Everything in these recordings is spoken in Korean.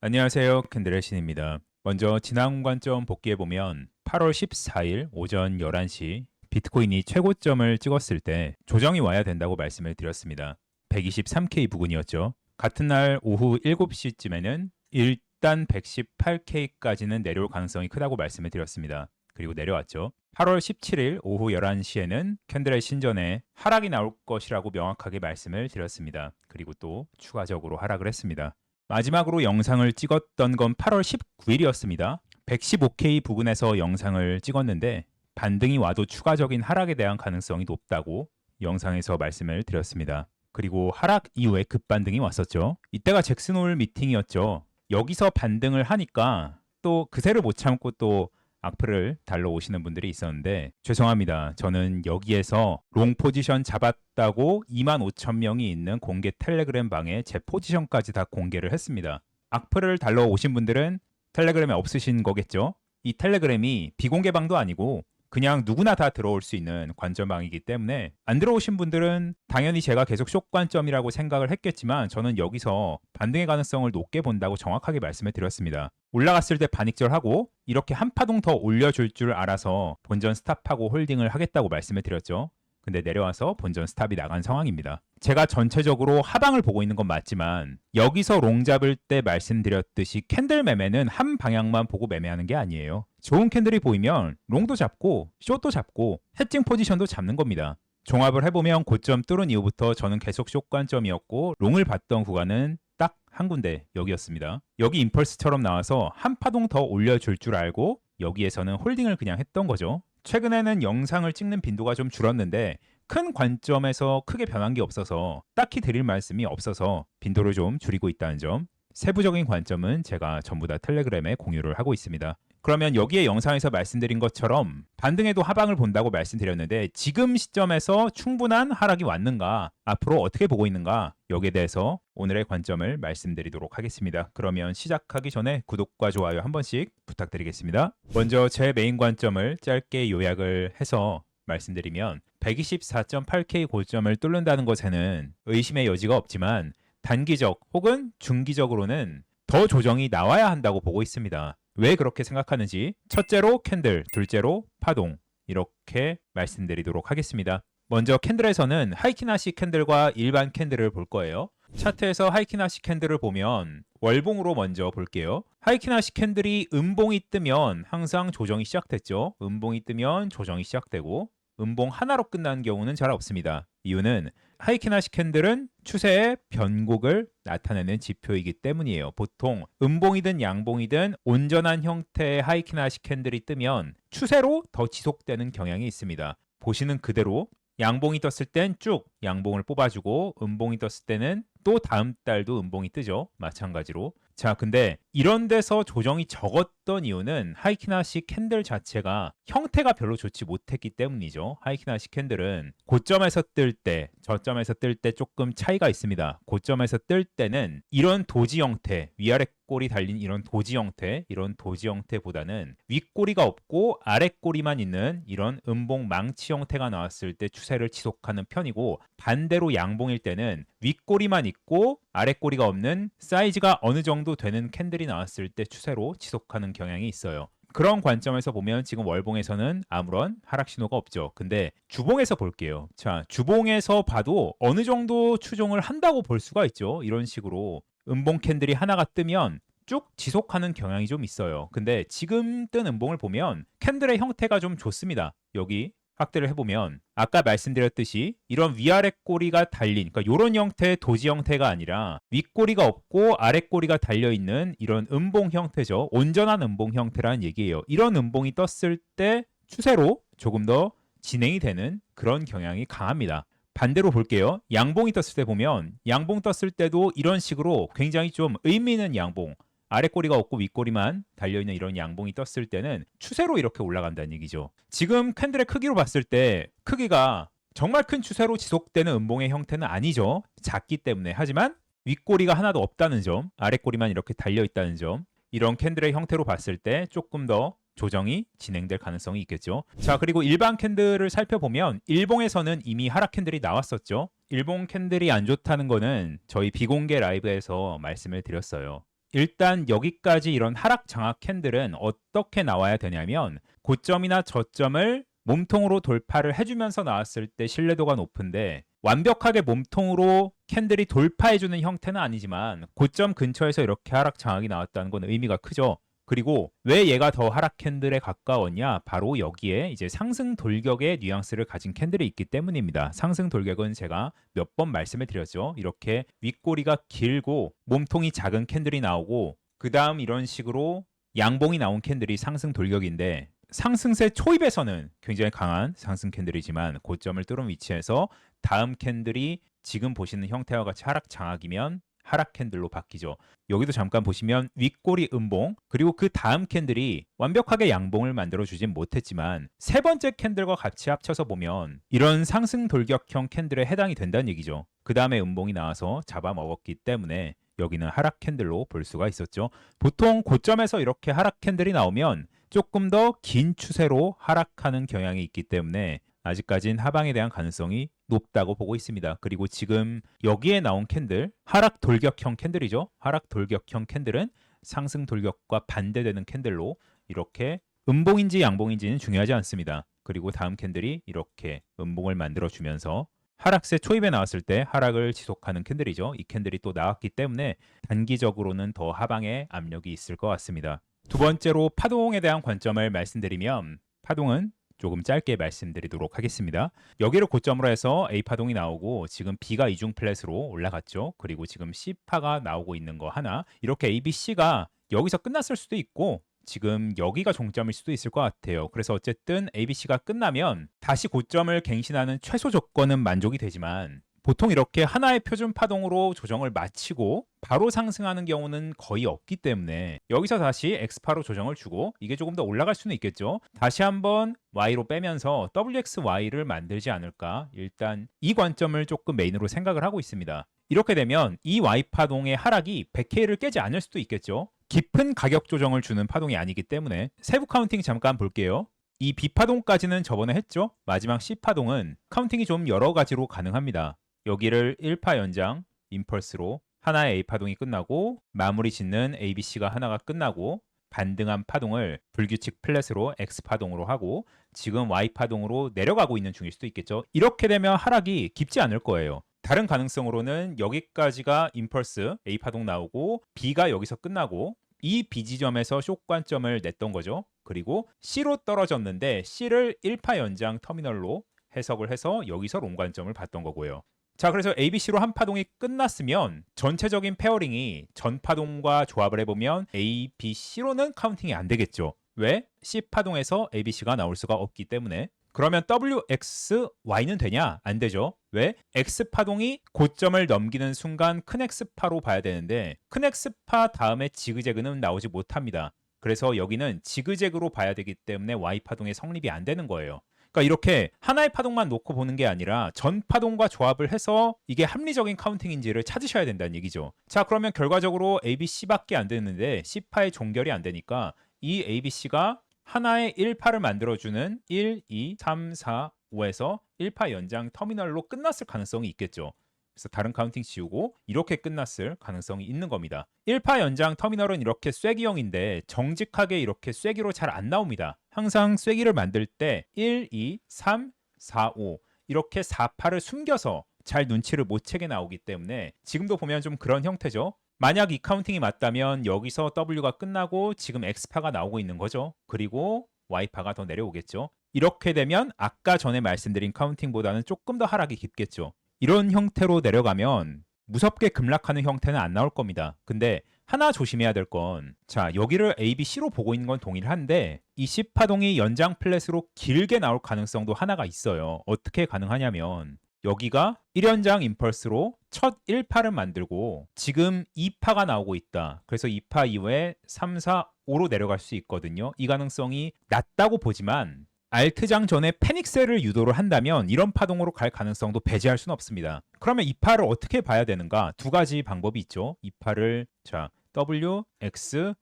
안녕하세요. 캔들의 신입니다. 먼저 지난 관점 복귀해 보면 8월 14일 오전 11시 비트코인이 최고점을 찍었을 때 조정이 와야 된다고 말씀을 드렸습니다. 123K 부근이었죠. 같은 날 오후 7시쯤에는 일단 118K까지는 내려올 가능성이 크다고 말씀을 드렸습니다. 그리고 내려왔죠. 8월 17일 오후 11시에는 캔들의 신전에 하락이 나올 것이라고 명확하게 말씀을 드렸습니다. 그리고 또 추가적으로 하락을 했습니다. 마지막으로 영상을 찍었던 건 8월 19일이었습니다. 115K 부근에서 영상을 찍었는데 반등이 와도 추가적인 하락에 대한 가능성이 높다고 영상에서 말씀을 드렸습니다. 그리고 하락 이후에 급반등이 왔었죠. 이때가 잭슨홀 미팅이었죠. 여기서 반등을 하니까 또 그새를 못 참고 또 악플을 달러 오시는 분들이 있었는데 죄송합니다. 저는 여기에서 롱 포지션 잡았다고 2만 5천 명이 있는 공개 텔레그램 방에 제 포지션까지 다 공개를 했습니다. 악플을 달러 오신 분들은 텔레그램에 없으신 거겠죠? 이 텔레그램이 비공개 방도 아니고 그냥 누구나 다 들어올 수 있는 관점방이기 때문에 안 들어오신 분들은 당연히 제가 계속 숏 관점이라고 생각을 했겠지만 저는 여기서 반등의 가능성을 높게 본다고 정확하게 말씀을 드렸습니다. 올라갔을 때 반익절하고 이렇게 한 파동 더 올려줄 줄 알아서 본전 스탑하고 홀딩을 하겠다고 말씀을 드렸죠. 근데 내려와서 본전 스탑이 나간 상황입니다. 제가 전체적으로 하방을 보고 있는 건 맞지만 여기서 롱 잡을 때 말씀드렸듯이 캔들 매매는 한 방향만 보고 매매하는 게 아니에요. 좋은 캔들이 보이면 롱도 잡고 숏도 잡고 해칭 포지션도 잡는 겁니다. 종합을 해보면 고점 뚫은 이후부터 저는 계속 숏 관점이었고 롱을 봤던 구간은 딱 한 군데 여기였습니다. 여기 임펄스처럼 나와서 한 파동 더 올려줄 줄 알고 여기에서는 홀딩을 그냥 했던 거죠. 최근에는 영상을 찍는 빈도가 좀 줄었는데 큰 관점에서 크게 변한 게 없어서 딱히 드릴 말씀이 없어서 빈도를 좀 줄이고 있다는 점. 세부적인 관점은 제가 전부 다 텔레그램에 공유를 하고 있습니다. 그러면 여기에 영상에서 말씀드린 것처럼 반등에도 하방을 본다고 말씀드렸는데 지금 시점에서 충분한 하락이 왔는가 앞으로 어떻게 보고 있는가 여기에 대해서 오늘의 관점을 말씀드리도록 하겠습니다. 그러면 시작하기 전에 구독과 좋아요 한 번씩 부탁드리겠습니다. 먼저 제 메인 관점을 짧게 요약을 해서 말씀드리면 124.8K 고점을 뚫는다는 것에는 의심의 여지가 없지만 단기적 혹은 중기적으로는 더 조정이 나와야 한다고 보고 있습니다. 왜 그렇게 생각하는지 첫째로 캔들, 둘째로 파동 이렇게 말씀드리도록 하겠습니다. 먼저 캔들에서는 하이키나시 캔들과 일반 캔들을 볼 거예요. 차트에서 하이키나시 캔들을 보면 월봉으로 먼저 볼게요. 하이키나시 캔들이 음봉이 뜨면 항상 조정이 시작됐죠. 음봉이 뜨면 조정이 시작되고 음봉 하나로 끝나는 경우는 잘 없습니다. 이유는 하이키나 시 캔들은 추세의 변곡을 나타내는 지표이기 때문이에요. 보통 음봉이든 양봉이든 온전한 형태의 하이키나 시 캔들이 뜨면 추세로 더 지속되는 경향이 있습니다. 보시는 그대로 양봉이 떴을 땐 쭉 양봉을 뽑아주고 음봉이 떴을 때는 또 다음 달도 음봉이 뜨죠. 마찬가지로. 자, 근데 이런 데서 조정이 적었던 이유는 하이키나시 캔들 자체가 형태가 별로 좋지 못했기 때문이죠. 하이키나시 캔들은 고점에서 뜰 때, 저점에서 뜰 때 조금 차이가 있습니다. 고점에서 뜰 때는 이런 도지 형태, 위아래 꼬리 달린 이런 도지 형태, 이런 도지 형태보다는 윗꼬리가 없고 아랫꼬리만 있는 이런 음봉 망치 형태가 나왔을 때 추세를 지속하는 편이고 반대로 양봉일 때는 윗꼬리만 있고 아랫꼬리가 없는 사이즈가 어느 정도 되는 캔들이 나왔을 때 추세로 지속하는 경향이 있어요. 그런 관점에서 보면 지금 월봉에서는 아무런 하락 신호가 없죠. 근데 주봉에서 볼게요. 자, 주봉에서 봐도 어느 정도 추종을 한다고 볼 수가 있죠. 이런 식으로 음봉 캔들이 하나가 뜨면 쭉 지속하는 경향이 좀 있어요. 근데 지금 뜬 음봉을 보면 캔들의 형태가 좀 좋습니다. 여기 확대를 해보면 아까 말씀드렸듯이 이런 위아래 꼬리가 달린 그러니까 이런 형태의 도지 형태가 아니라 윗꼬리가 없고 아랫꼬리가 달려 있는 이런 음봉 형태죠. 온전한 음봉 형태라는 얘기예요. 이런 음봉이 떴을 때 추세로 조금 더 진행이 되는 그런 경향이 강합니다. 반대로 볼게요. 양봉이 떴을 때 보면 양봉 떴을 때도 이런 식으로 굉장히 좀 의미 있는 양봉 아랫꼬리가 없고 윗꼬리만 달려있는 이런 양봉이 떴을 때는 추세로 이렇게 올라간다는 얘기죠. 지금 캔들의 크기로 봤을 때 크기가 정말 큰 추세로 지속되는 음봉의 형태는 아니죠. 작기 때문에. 하지만 윗꼬리가 하나도 없다는 점, 아랫꼬리만 이렇게 달려있다는 점, 이런 캔들의 형태로 봤을 때 조금 더 조정이 진행될 가능성이 있겠죠. 자, 그리고 일반 캔들을 살펴보면 일봉에서는 이미 하락 캔들이 나왔었죠. 일봉 캔들이 안 좋다는 거는 저희 비공개 라이브에서 말씀을 드렸어요. 일단 여기까지 이런 하락 장악 캔들은 어떻게 나와야 되냐면 고점이나 저점을 몸통으로 돌파를 해주면서 나왔을 때 신뢰도가 높은데 완벽하게 몸통으로 캔들이 돌파해주는 형태는 아니지만 고점 근처에서 이렇게 하락 장악이 나왔다는 건 의미가 크죠. 그리고 왜 얘가 더 하락 캔들에 가까웠냐? 바로 여기에 이제 상승 돌격의 뉘앙스를 가진 캔들이 있기 때문입니다. 상승 돌격은 제가 몇 번 말씀을 드렸죠. 이렇게 윗꼬리가 길고 몸통이 작은 캔들이 나오고 그 다음 이런 식으로 양봉이 나온 캔들이 상승 돌격인데 상승세 초입에서는 굉장히 강한 상승 캔들이지만 고점을 뚫은 위치에서 다음 캔들이 지금 보시는 형태와 같이 하락 장악이면 하락 캔들로 바뀌죠. 여기도 잠깐 보시면 윗꼬리 음봉 그리고 그 다음 캔들이 완벽하게 양봉을 만들어 주진 못했지만 세 번째 캔들과 같이 합쳐서 보면 이런 상승 돌격형 캔들에 해당이 된다는 얘기죠. 그 다음에 음봉이 나와서 잡아먹었기 때문에 여기는 하락 캔들로 볼 수가 있었죠. 보통 고점에서 이렇게 하락 캔들이 나오면 조금 더 긴 추세로 하락하는 경향이 있기 때문에 아직까진 하방에 대한 가능성이 높다고 보고 있습니다. 그리고 지금 여기에 나온 캔들, 하락 돌격형 캔들이죠. 하락 돌격형 캔들은 상승 돌격과 반대되는 캔들로 이렇게 음봉인지 양봉인지는 중요하지 않습니다. 그리고 다음 캔들이 이렇게 음봉을 만들어 주면서 하락세 초입에 나왔을 때 하락을 지속하는 캔들이죠. 이 캔들이 또 나왔기 때문에 단기적으로는 더 하방에 압력이 있을 것 같습니다. 두 번째로 파동에 대한 관점을 말씀드리면 파동은 조금 짧게 말씀드리도록 하겠습니다. 여기를 고점으로 해서 A 파동이 나오고 지금 B가 이중 플랫으로 올라갔죠. 그리고 지금 C 파가 나오고 있는 거 하나. 이렇게 A, B, C가 여기서 끝났을 수도 있고 지금 여기가 종점일 수도 있을 것 같아요. 그래서 어쨌든 ABC가 끝나면 다시 고점을 갱신하는 최소 조건은 만족이 되지만 보통 이렇게 하나의 표준 파동으로 조정을 마치고 바로 상승하는 경우는 거의 없기 때문에 여기서 다시 X파로 조정을 주고 이게 조금 더 올라갈 수는 있겠죠. 다시 한번 Y로 빼면서 WXY를 만들지 않을까 일단 이 관점을 조금 메인으로 생각을 하고 있습니다. 이렇게 되면 이 Y파동의 하락이 100K를 깨지 않을 수도 있겠죠. 깊은 가격 조정을 주는 파동이 아니기 때문에 세부 카운팅 잠깐 볼게요. 이 B파동까지는 저번에 했죠. 마지막 C파동은 카운팅이 좀 여러 가지로 가능합니다. 여기를 1파 연장 임펄스로 하나의 A파동이 끝나고 마무리 짓는 ABC가 하나가 끝나고 반등한 파동을 불규칙 플랫으로 X파동으로 하고 지금 Y파동으로 내려가고 있는 중일 수도 있겠죠. 이렇게 되면 하락이 깊지 않을 거예요. 다른 가능성으로는 여기까지가 임펄스 A파동 나오고 B가 여기서 끝나고 이 B 지점에서 쇼 관점을 냈던 거죠. 그리고 C로 떨어졌는데 C를 1파 연장 터미널로 해석을 해서 여기서 롱 관점을 봤던 거고요. 자, 그래서 ABC로 한 파동이 끝났으면 전체적인 페어링이 전 파동과 조합을 해보면 A, B, C로는 카운팅이 안 되겠죠. 왜? C 파동에서 ABC가 나올 수가 없기 때문에. 그러면 WX, Y는 되냐? 안 되죠. 왜? X 파동이 고점을 넘기는 순간 큰 X파로 봐야 되는데 큰 X파 다음에 지그재그는 나오지 못합니다. 그래서 여기는 지그재그로 봐야 되기 때문에 Y 파동의 성립이 안 되는 거예요. 그러니까 이렇게 하나의 파동만 놓고 보는 게 아니라 전 파동과 조합을 해서 이게 합리적인 카운팅인지를 찾으셔야 된다는 얘기죠. 자, 그러면 결과적으로 ABC밖에 안 되는데 C파의 종결이 안 되니까 이 ABC가 하나의 1파를 만들어주는 1, 2, 3, 4, 5에서 1파 연장 터미널로 끝났을 가능성이 있겠죠. 그래서 다른 카운팅 지우고 이렇게 끝났을 가능성이 있는 겁니다. 1파 연장 터미널은 이렇게 쐐기형인데 정직하게 이렇게 쐐기로 잘 안 나옵니다. 항상 쐐기를 만들 때 1, 2, 3, 4, 5 이렇게 4파를 숨겨서 잘 눈치를 못 채게 나오기 때문에 지금도 보면 좀 그런 형태죠. 만약 이 카운팅이 맞다면 여기서 W가 끝나고 지금 X파가 나오고 있는 거죠. 그리고 Y파가 더 내려오겠죠. 이렇게 되면 아까 전에 말씀드린 카운팅보다는 조금 더 하락이 깊겠죠. 이런 형태로 내려가면 무섭게 급락하는 형태는 안 나올 겁니다. 근데 하나 조심해야 될 건, 자, 여기를 A, B, C로 보고 있는 건 동일한데, 이 C파동이 연장 플랫으로 길게 나올 가능성도 하나가 있어요. 어떻게 가능하냐면, 여기가 1연장 임펄스로 첫 1파를 만들고, 지금 2파가 나오고 있다. 그래서 2파 이후에 3, 4, 5로 내려갈 수 있거든요. 이 가능성이 낮다고 보지만, 알트장 전에 패닉셀을 유도를 한다면 이런 파동으로 갈 가능성도 배제할 수는 없습니다. 그러면 이 파를 어떻게 봐야 되는가? 두 가지 방법이 있죠. 이 파를 자 W, X,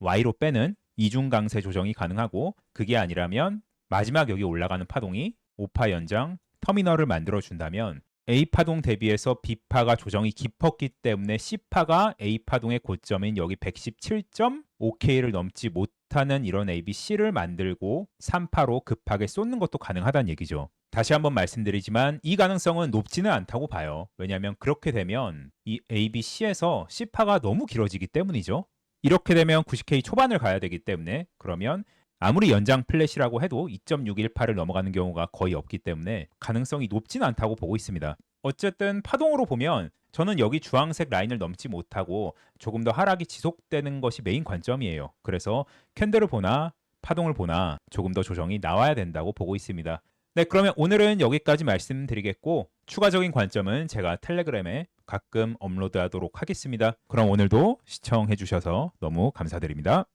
Y로 빼는 이중 강세 조정이 가능하고 그게 아니라면 마지막 여기 올라가는 파동이 5파 연장 터미널을 만들어 준다면 A파동 대비해서 B파가 조정이 깊었기 때문에 C파가 A파동의 고점인 여기 117.5K를 넘지 못하는 이런 ABC를 만들고 3파로 급하게 쏟는 것도 가능하다는 얘기죠. 다시 한번 말씀드리지만 이 가능성은 높지는 않다고 봐요. 왜냐하면 그렇게 되면 이 ABC에서 C파가 너무 길어지기 때문이죠. 이렇게 되면 90K 초반을 가야 되기 때문에 그러면 아무리 연장 플랫이라고 해도 2.618을 넘어가는 경우가 거의 없기 때문에 가능성이 높진 않다고 보고 있습니다. 어쨌든 파동으로 보면 저는 여기 주황색 라인을 넘지 못하고 조금 더 하락이 지속되는 것이 메인 관점이에요. 그래서 캔들을 보나 파동을 보나 조금 더 조정이 나와야 된다고 보고 있습니다. 네, 그러면 오늘은 여기까지 말씀드리겠고 추가적인 관점은 제가 텔레그램에 가끔 업로드하도록 하겠습니다. 그럼 오늘도 시청해 주셔서 너무 감사드립니다.